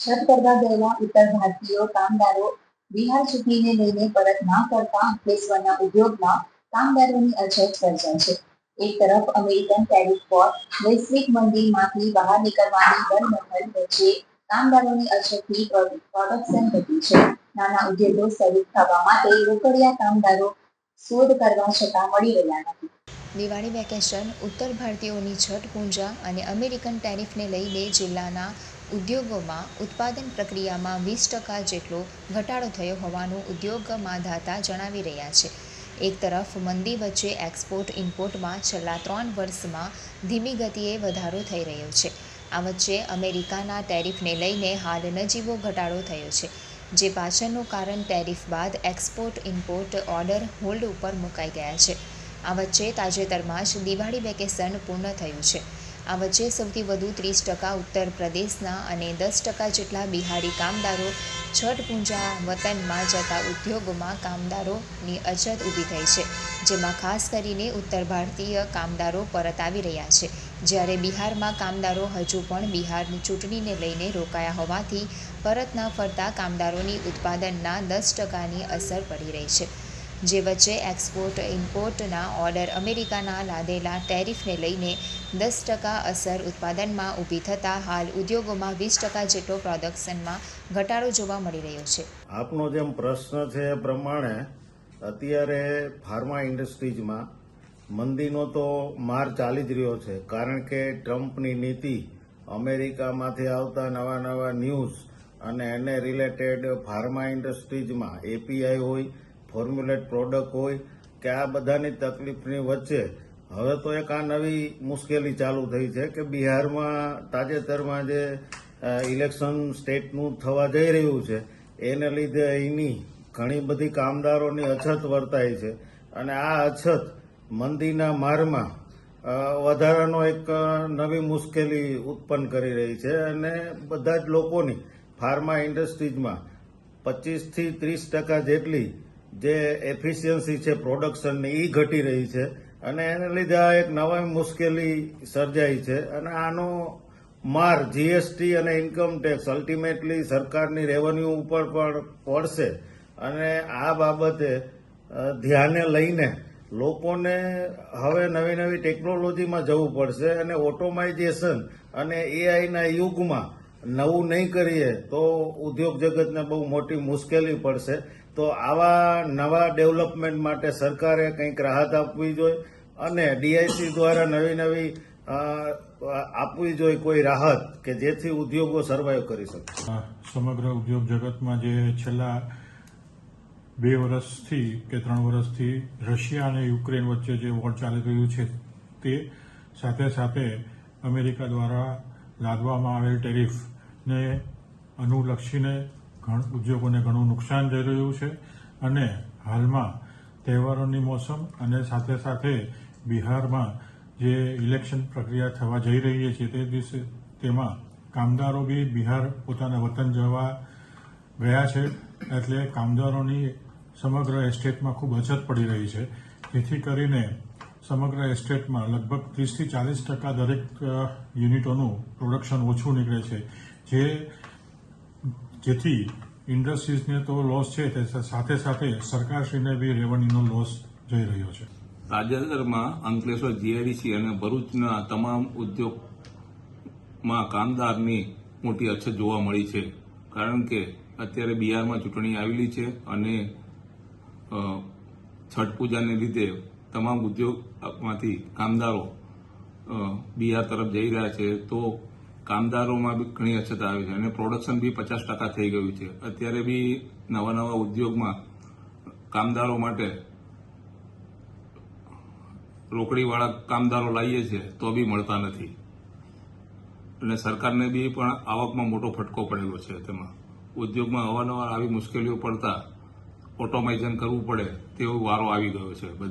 છત કરવા ગયેલા ઉત્તર ભારતીયો કામદારો બિહાર ચૂંટણીને લઈને પરત ના કરતા અંકલેશ્વરના ઉદ્યોગમાં કામદારોની અછત સર્જાય છે. એક તરફ અમેરિકન ટેરિફ પર વૈશ્વિક મંદીમાંથી બહાર નીકળવાની દરમથલ વચ્ચે કામદારોની અછતથી પ્રોડક્શન ઘટી છે. નાના ઉદ્યોગો શરૂ થવા માટે રોકડિયા કામદારો શોધ કરવા છતાં મળી રહ્યા નથી. દિવાળી વેકેશન, ઉત્તર ભારતીયોની છઠ પૂજા અને અમેરિકન ટેરિફને લઈને જિલ્લાના ઉદ્યોગોમાં ઉત્પાદન પ્રક્રિયામાં વીસ ટકા જેટલો ઘટાડો થયો હોવાનું ઉદ્યોગમાંધાતા જણાવી રહ્યા છે. એક તરફ, મંદી વચ્ચે એક્સપોર્ટ ઇમ્પોર્ટમાં છેલ્લા ત્રણ વર્ષમાં ધીમી ગતિએ વધારો થઈ રહ્યો છે. આ વચ્ચે અમેરિકાના ટેરિફને લઈને હાલ નજીવો ઘટાડો થયો છે, જે પાછળનું કારણ ટેરિફ બાદ એક્સપોર્ટ ઇમ્પોર્ટ ઓર્ડર હોલ્ડ ઉપર મુકાઈ ગયા છે. આ વચ્ચે તાજેતરમાં જ દિવાળી વેકેશન પૂર્ણ થયું છે. આ વચ્ચે સૌથી વધુ ત્રીસ ટકા ઉત્તર પ્રદેશના અને દસ ટકા જેટલા બિહારી કામદારો છઠ પૂંજા વતનમાં જતા ઉદ્યોગોમાં કામદારોની અછત ઊભી થઈ છે, જેમાં ખાસ કરીને ઉત્તર ભારતીય કામદારો પરત આવી રહ્યા છે. જ્યારે બિહારમાં કામદારો હજુ પણ બિહારની ચૂંટણીને લઈને રોકાયા હોવાથી પરત ના ફરતા કામદારોની ઉત્પાદનના દસ ટકાની અસર પડી રહી છે. જે વચ્ચે એક્સપોર્ટ, ઇમ્પોર્ટના ઓર્ડર અમેરિકાના લાદેલા ટેરિફને લઈને દસ ટકા અસર ઉત્પાદનમાં ઊભી થતાં હાલ ઉદ્યોગોમાં વીસ ટકા જેટલો પ્રોડક્શનમાં ઘટાડો જોવા મળી રહ્યો છે. આપનો જેમ પ્રશ્ન છે એ પ્રમાણે અત્યારે ફાર્મા ઇન્ડસ્ટ્રીઝમાં મંદીનો તો માર ચાલી જ રહ્યો છે. કારણ કે ટ્રમ્પની નીતિ અમેરિકામાંથી આવતા નવા નવા ન્યૂઝ અને એને રિલેટેડ ફાર્મા ઇન્ડસ્ટ્રીઝમાં એપીઆઈ હોય ફોર્મ્યુલેટ પ્રોડક્ટ હોય કે આ બધાની તકલીફની વચ્ચે, હવે તો એક આ નવી મુશ્કેલી ચાલુ થઈ છે કે બિહારમાં તાજેતરમાં જે ઇલેક્શન સ્ટેટનું થવા જઈ રહ્યું છે, એને લીધે અહીંની ઘણી બધી કામદારોની અછત વર્તાય છે. અને આ અછત મંદીના મારમાં વધારાનો એક નવી મુશ્કેલી ઉત્પન્ન કરી રહી છે. અને બધા જ લોકોની ફાર્મા ઇન્ડસ્ટ્રીઝમાં પચીસથી ત્રીસ ટકા જેટલી જે એફિશિયન્સી છે પ્રોડક્શનની એ ઘટી રહી છે. અને એને લીધે આ એક નવા મુશ્કેલી સર્જાઈ છે. અને આનો માર જીએસટી અને ઇન્કમ ટેક્સ અલ્ટિમેટલી સરકારની રેવન્યુ ઉપર પણ પડશે. અને આ બાબતે ધ્યાને લઈને લોકોને હવે નવી નવી ટેકનોલોજીમાં જવું પડશે. અને ઓટોમાઇઝેશન અને એઆઈના યુગમાં નવું નહીં કરીએ તો ઉદ્યોગ જગતને બહુ મોટી મુશ્કેલી પડશે. તો આવા નવા ડેવલપમેન્ટ માટે સરકારે કંઈક રાહત આપવી જોઈએ અને ડીઆઈસી દ્વારા નવી નવી આપવી જોઈએ કોઈ રાહત કે જેથી ઉદ્યોગો સર્વાઈવ કરી શકે. સમગ્ર ઉદ્યોગ જગતમાં જે છેલ્લા બે વર્ષથી કે ત્રણ વર્ષથી રશિયા અને યુક્રેન વચ્ચે જે વોર ચાલી રહ્યું છે તે સાથે સાથે અમેરિકા દ્વારા લાદવામાં આવેલ ટેરિફને અનુલક્ષીને ઘણ, ઉદ્યોગોને ઘણું નુકસાન થઈ રહ્યું છે અને હાલમાં તહેવારોની મોસમ અને સાથે સાથે બિહારમાં જે ઇલેક્શન પ્રક્રિયા થવા જઈ રહી છે તે દિવસે તેમાં કામદારો બી બિહાર પોતાના વતન જવા ગયા છે એટલે કામદારોની સમગ્ર એસ્ટેટમાં ખૂબ અછત પડી રહી છે. જેથી કરીને સમગ્ર એસ્ટેટમાં લગભગ ત્રીસથી ચાલીસ ટકા દરેક યુનિટોનું પ્રોડક્શન ઓછું નીકળે છે. જે, જેથી ઇન્ડસ્ટ્રીઝને તો લોસ છે, તે સાથે સાથે સરકારશ્રીને બી રેવન્યુનો લોસ જઈ રહ્યો છે. તાજેતરમાં અંકલેશ્વર જીઆઈડીસી અને ભરૂચના તમામ ઉદ્યોગમાં કામદારની મોટી અછત જોવા મળી છે. કારણ કે અત્યારે બિહારમાં ચૂંટણી આવેલી છે અને છઠ પૂજાને લીધે તમામ ઉદ્યોગમાંથી કામદારો બિહાર તરફ જઈ રહ્યા છે, તો કામદારોમાં બી ઘણી અછત આવી છે અને પ્રોડક્શન બી પચાસ ટકા થઈ ગયું છે. અત્યારે બી નવા નવા ઉદ્યોગમાં કામદારો માટે રોકડીવાળા કામદારો લાવીએ છીએ તો બી મળતા નથી. અને સરકારને બી પણ આવકમાં મોટો ફટકો પડેલો છે તેમાં. ઉદ્યોગમાં અવારનવાર આવી મુશ્કેલીઓ પડતા ઓટોમાઇઝન કરવું પડે તેવો વારો આવી ગયો છે. બધા